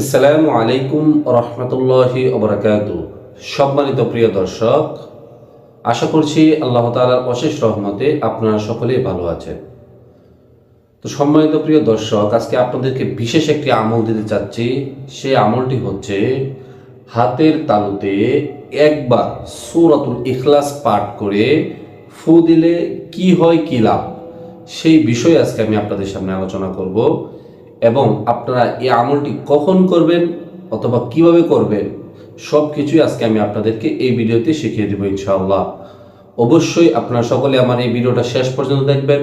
আসসালামু আলাইকুম রহমতুল্লাহি ওবরাকাত। সম্মানিত প্রিয় দর্শক, আশা করছি আল্লাহ তালার অশেষ রহমতে আপনারা সকলেই ভালো আছেন। তো সম্মানিত প্রিয় দর্শক, আজকে আপনাদেরকে বিশেষ একটি আমল দিতে চাচ্ছি। সেই আমলটি হচ্ছে হাতের তালুতে একবার সূরাতুল ইখলাস পাঠ করে ফু দিলে কি হয়, কি লাভ? সেই বিষয়ে আজকে আমি আপনাদের সামনে আলোচনা করব। এবং আপনারা এই আমলটি কখন করবেন অথবা কীভাবে করবেন সব কিছুই আজকে আমি আপনাদেরকে এই ভিডিওতে শিখিয়ে দেবো ইনশাআল্লাহ। অবশ্যই আপনারা সকলে আমার এই ভিডিওটা শেষ পর্যন্ত দেখবেন,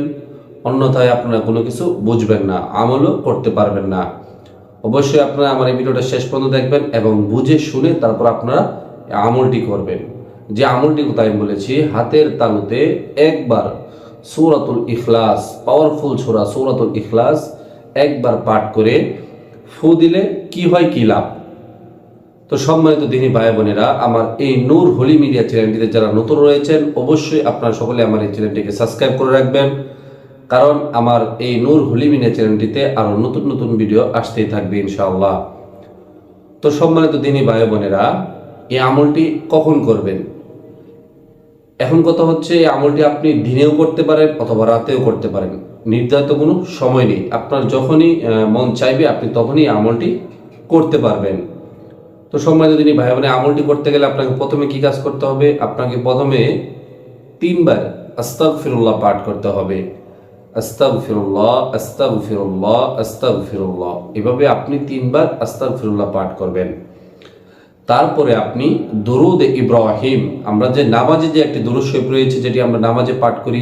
অন্যথায় আপনারা কোনো কিছু বুঝবেন না, আমলও করতে পারবেন না। অবশ্যই আপনারা আমার এই ভিডিওটা শেষ পর্যন্ত দেখবেন এবং বুঝে শুনে তারপর আপনারা আমলটি করবেন। যে আমলটি কোথায় আমি বলেছি, হাতের তালুতে একবার সূরাতুল ইখলাস পাওয়ারফুল ছোরা সূরাতুল ইখলাস একবার পাঠ করে ফু দিলে কি হয়, কি লাভ? তো সম্মানিত দিনী ভাই বোনেরা, আমার এই নূর হোলি মিডিয়া চ্যানেলটিতে যারা নতুন রয়েছেন, অবশ্যই আপনারা সকলে আমার এই চ্যানেলটিকে সাবস্ক্রাইব করে রাখবেন। কারণ আমার এই নূর হোলি মিডিয়া চ্যানেলটিতে আরও নতুন নতুন ভিডিও আসতেই থাকবে, ইনশাআল্লাহ। তো সম্মানিত দিনী ভাই বোনেরা, এই আমলটি কখন করবেন? এখন কথা হচ্ছে, এই আমলটি আপনি দিনেও করতে পারেন অথবা রাতেও করতে পারেন। নির্ধারিত কোনো সময় নেই। আপনার যখনই মন চাইবে, আপনি তখনই আমলটি করতে পারবেন। তো সম্মানিত দিনী ভাই বোনে আমলটি করতে গেলে আপনাকে প্রথমে কি কাজ করতে হবে? আপনাকে প্রথমে তিনবার আস্তাগ ফিরুল্লাহ পাঠ করতে হবে। আস্তাগ ফিরুল্লাহ আস্তাগ ফিরুল্লাহ আস্তাগ ফিরুল্লাহ এভাবে আপনি তিনবার আস্তাগ ফিরুল্লাহ পাঠ করবেন। তারপরে আপনি দরুদ ইব্রাহিম আমরা যে নামাজে যে একটি দরুদ শরীফ রয়েছে, যেটি আমরা নামাজে পাঠ করি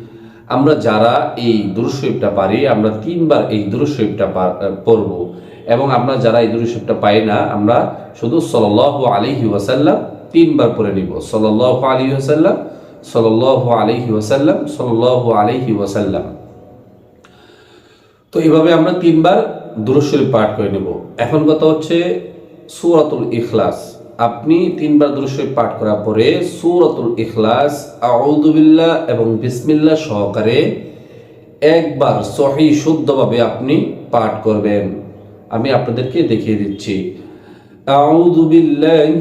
আমরা যারা এই দুরুশরীফটা পারি, আমরা তিনবার এই দুরুশরীফটা পড়ব। এবং আমরা যারা এই দুরুশরীফটা পাই না, আমরা শুধু সল্লাল্লাহু আলাইহি ওয়াসাল্লাম তিনবার পড়ে নিব। সল্লাল্লাহু আলাইহি ওয়াসাল্লাম, সল্লাল্লাহু আলাইহি ওয়াসাল্লাম, সল্লাল্লাহু আলাইহি ওয়াসাল্লাম। তো এইভাবে আমরা তিনবার দুরুশরীফ পাঠ করে নেব। এখন কথা হচ্ছে সূরাতুল ইখলাস। আপনি তিনবার দুরুশরীফ পাঠ করার পরে সুরতুল ইখলাস আউদুবিল্লা এবং বিসমিল্লা সহকারে একবার সহি শুদ্ধভাবে আপনি পাঠ করবেন। আমি আপনাদেরকে দেখিয়ে দিচ্ছি। আউযু বিল্লাহি